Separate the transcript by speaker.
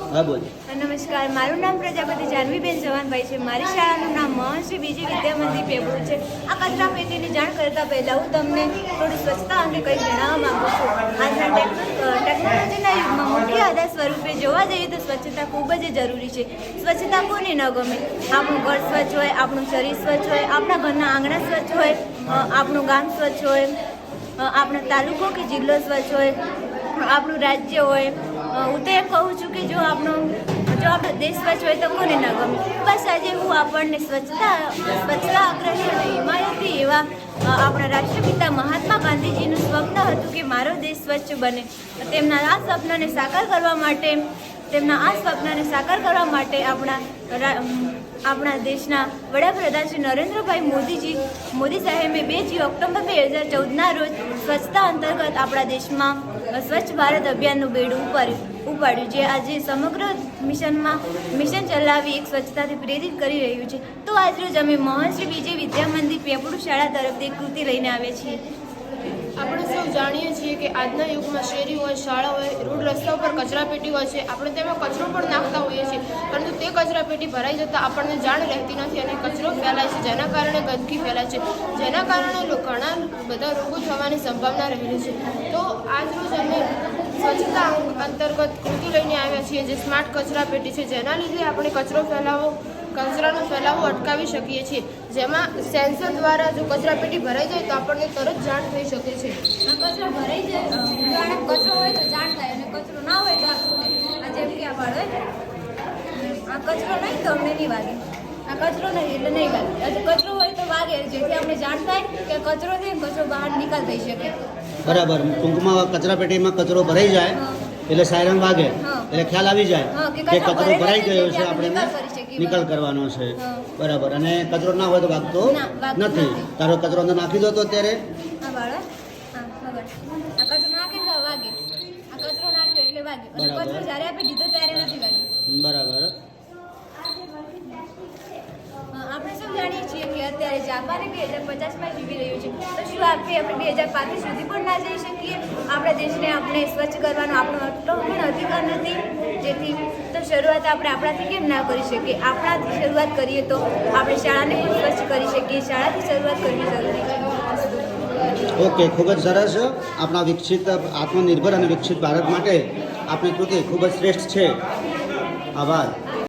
Speaker 1: હા, બોલ.
Speaker 2: નમસ્કાર. મારું નામ પ્રજાપતિ જાનવીબેન જવાનભાઈ છે. મારી શાળાનું નામ મહર્ષિ બીજી વિદ્યા મંદિર પેપડું છે. આ કચરા પેટીની જાણ કરતા પહેલા હું તમને થોડી સ્વચ્છતા અંગે કંઈક જણાવવા માંગુ છું. આજના ટેક- ટેકનોલોજીના યુગમાં મુખ્ય આધાર સ્વરૂપે જોવા જઈએ તો સ્વચ્છતા ખૂબ જ જરૂરી છે. સ્વચ્છતા કોને ન ગમે? આપણું ઘર સ્વચ્છ હોય, આપણું શરીર સ્વચ્છ હોય, આપણા ઘરના આંગણા સ્વચ્છ હોય આપણું ગામ સ્વચ્છ હોય આપણો તાલુકો કે જિલ્લો સ્વચ્છ હોય, આપણું રાજ્ય હોય હું તો એમ કહું છું કે જો આપણો જો આપણો દેશ સ્વચ્છ હોય તો કોને ના ગમે? બસ આજે હું આપણને સ્વચ્છતા સ્વચ્છતા આગ્રહી અને હિમાયતી એવા આપણા રાષ્ટ્રપિતા મહાત્મા ગાંધીજીનું સ્વપ્ન હતું કે મારો દેશ સ્વચ્છ બને. તેમના આ સ્વપ્નને સાકાર કરવા માટે, તેમના આ સ્વપ્નને સાકાર કરવા માટે આપણા આપણા દેશના વડાપ્રધાન શ્રી નરેન્દ્રભાઈ મોદીજી, મોદી સાહેબે બે જી ઓક્ટોબર બે હજાર ચૌદના રોજ સ્વચ્છતા અંતર્ગત આપણા દેશમાં સ્વચ્છ ભારત અભિયાનનું બેડું ઉપાડ્યું. ઉપાડ્યું જે આજે સમગ્ર મિશનમાં મિશન ચલાવી એક સ્વચ્છતાથી પ્રેરિત કરી રહ્યું છે. તો આજરોજ અમે મહર્ષિ વિજય વિદ્યા મંદિર પેપડુ શાળા તરફથી કૃતિ લઈને આવ્યા છીએ.
Speaker 3: આપણે સૌ જાણીએ છીએ કે આજના યુગમાં શેરી હોય, શાળા હોય, રોડ રસ્તા ઉપર કચરાપેટી હોય છે. આપણે તેમાં કચરો પણ નાખતા હોઈએ છીએ. પરંતુ તે કચરાપેટી ભરાઈ જતાં આપણને જાણ રહેતી નથી અને કચરો ફેલાય છે. જેના કારણે ગંદકી ફેલાય છે. જેના કારણે ઘણા બધા રોગો થવાની સંભાવના રહેલી છે. તો આજરોજ અમે સ્વચ્છતા અંતર્ગત કૃતિ લઈને આવ્યા છીએ, જે સ્માર્ટ કચરા પેટી છે, જેના લીધે આપણે કચરો ફેલાવો, કચરાનો ફેલાવો અટકાવી શકીએ છીએ. જેમાં સેન્સર દ્વારા જો કચરા પેટી ભરાઈ જાય તો આપણને તરત જાણ થઈ શકે છે.
Speaker 2: કચરો ભરાઈ જાય કચરો હોય તો જાણ થાય અને કચરો ના હોય તો જેમ કે આ આ કચરો નહીં તો અમને નહીં વાગે. આ કચરો નહીં, એટલે નહીં વાગે. કચરો હોય તો વાગે, જેથી અમને જાણ થાય કે કચરો છે કચરો બહાર નિકાલ થઈ શકે.
Speaker 1: બરાબર. ટૂંકમાં કચરા પેટીમાં કચરો ભરાઈ જાય એટલે સાયરન વાગે એટલે ખ્યાલ આવી જાય
Speaker 2: કે કચરો
Speaker 1: ભરાઈ ગયો છે આપણે
Speaker 2: નિકાલ
Speaker 1: કરવાનો છે. બરાબર. અને કચરો ના હોય તો વાગતો
Speaker 2: નથી.
Speaker 1: તારો કચરો અંદર નાખી દો તો અત્યારે.
Speaker 2: આ વાળ હોય? હા બરાબર આ કચરો નાખે તો વાગે આ કચરો નાખ્યો એટલે વાગે અને
Speaker 1: બરાબર.
Speaker 2: કચરો જ્યારે આપણે દીધો ત્યારે નથી વાગ્યો
Speaker 1: બરાબર
Speaker 2: અ, આપણે સૌ જાણીએ છીએ કે અત્યારે જાપાને બે હજાર પચાસમાં જીવી રહ્યું છે. તો શું આપણે આપણે બે હજાર પાંત્રીસ સુધી પણ ના જઈ શકીએ? આપણા દેશને આપણે સ્વચ્છ કરવાનો આપણો આટલો પણ અધિકાર નથી. જેથી તો શરૂઆત આપણે આપણાથી કેમ ના કરી શકીએ? આપણાથી શરૂઆત કરીએ તો આપણે શાળાને પણ સ્વચ્છ કરી શકીએ. શાળાથી શરૂઆત કરવી જરૂરી છે.
Speaker 1: ઓકે ખૂબ જ સરસ. આપણા વિકસિત, આત્મનિર્ભર અને વિકસિત ભારત માટે આપણી કૃતિ ખૂબ જ શ્રેષ્ઠ છે. આભાર.